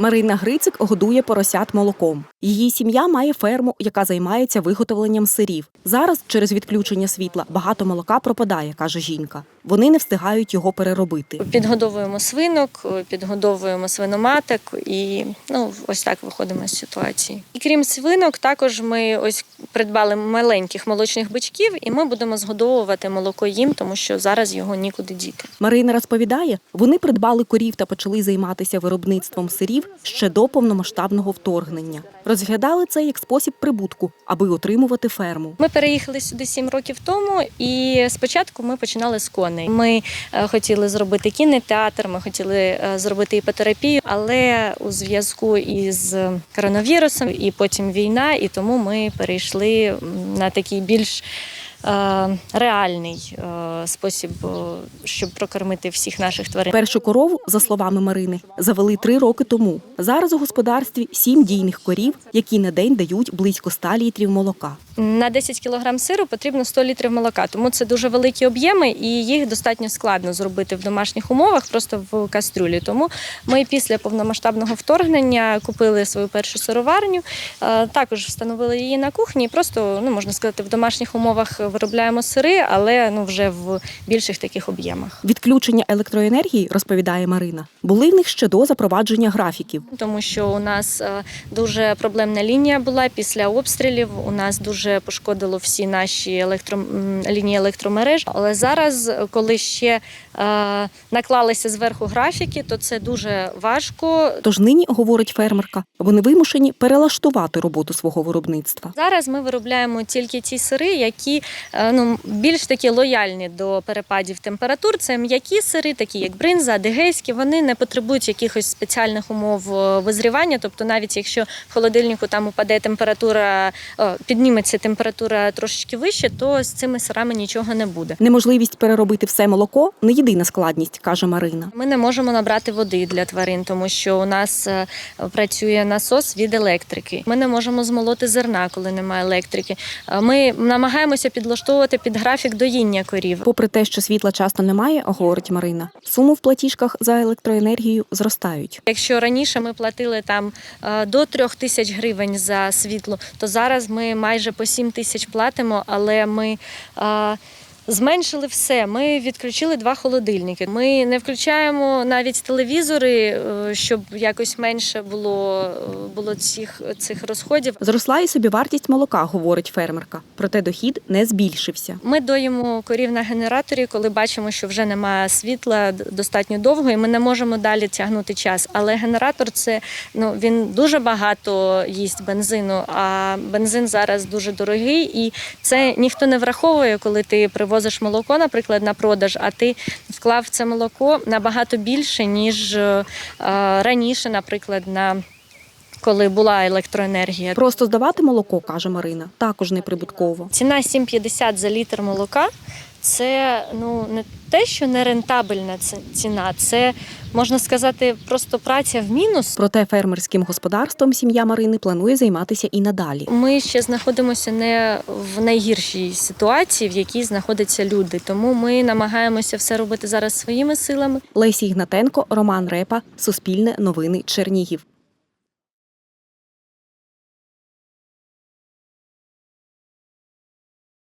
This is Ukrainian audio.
Марина Грицик годує поросят молоком. Її сім'я має ферму, яка займається виготовленням сирів. Зараз через відключення світла багато молока пропадає, каже жінка. Вони не встигають його переробити. Підгодовуємо свинок, підгодовуємо свиноматок і ну ось так виходимо з ситуації. І крім свинок, також ми ось придбали маленьких молочних бичків, і ми будемо згодовувати молоко їм, тому що зараз його нікуди діти. Марина розповідає, вони придбали корів та почали займатися виробництвом сирів ще до повномасштабного вторгнення. Розглядали це як спосіб прибутку, аби отримувати ферму. Ми переїхали сюди сім років тому, і спочатку ми починали з коней. Ми е, хотіли зробити кінотеатр, ми хотіли е, зробити іпотерапію, але у зв'язку із коронавірусом і потім війна, і тому ми перейшли на такий більш реальний е, спосіб, е, щоб прокормити всіх наших тварин. Першу корову, за словами Марини, завели три роки тому. Зараз у господарстві сім дійних корів, які на день дають близько 100 літрів молока. На 10 кг сиру потрібно 100 літрів молока, тому це дуже великі об'єми, і їх достатньо складно зробити в домашніх умовах, просто в кастрюлі. Тому ми після повномасштабного вторгнення купили свою першу сироварню, е, також встановили її на кухні. і Просто ну можна сказати, в домашніх умовах виробляємо сири, але ну вже в більших таких об'ємах. Відключення електроенергії, розповідає Марина, були в них ще до запровадження графіків. тому що у нас е, дуже проблемна лінія була після обстрілів. У нас дуже пошкодило всі наші електро... лінії електромереж. Але зараз, коли ще е, наклалися зверху графіки, то це дуже важко. Тож нині, говорить фермерка, вони вимушені перелаштувати роботу свого виробництва. Зараз ми виробляємо тільки ті сири, які е, ну, більш такі лояльні до перепадів температур. Це м'які сири, такі як бринза, адигейські. Вони не потребують якихось спеціальних умов е, визрівання. Тобто, навіть якщо в холодильнику там упаде температура, е, підніметься температура трошечки вище, то з цими сирами нічого не буде. Неможливість переробити все молоко не єдина складність, каже Марина. Ми не можемо набрати води для тварин, тому що у нас е, працює насос від електрики. Ми не можемо змолоти зерна, коли немає електрики. Е, Ми намагаємося підлаштовувати під графік доїння корів. Попри те, що світла часто немає, говорить Марина, суми в платіжках за електроенергію зростають. Якщо раніше ми платили там е, до трьох тисяч гривень за світло, то зараз ми майже по сім тисяч платимо, але ми. Зменшили все. Ми відключили два холодильники. Ми не включаємо навіть телевізори, е, щоб якось менше було, е, було цих, цих розходів. Зросла і собівартість молока, говорить фермерка. Проте дохід не збільшився. Ми доїмо корів на генераторі, коли бачимо, що вже немає світла достатньо довго, і ми не можемо далі тягнути час. Але генератор це ну він дуже багато їсть бензину. А бензин зараз дуже дорогий, і це ніхто не враховує, коли ти привозиш молоко, наприклад, на продаж, а ти вклав в це молоко набагато більше ніж е, е, раніше, наприклад, на коли була електроенергія. Просто здавати молоко, каже Марина, також неприбутково. Ціна 7,50 за літр молока. Це ну не те, що не рентабельна ці- ціна, це можна сказати просто праця в мінус. Проте фермерським господарством сім'я Марини планує займатися і надалі. Ми ще знаходимося не в найгіршій ситуації, в якій знаходяться люди. Тому ми намагаємося все робити зараз своїми силами. Лесі Ігнатенко, Роман Репа, Суспільне новини Чернігів.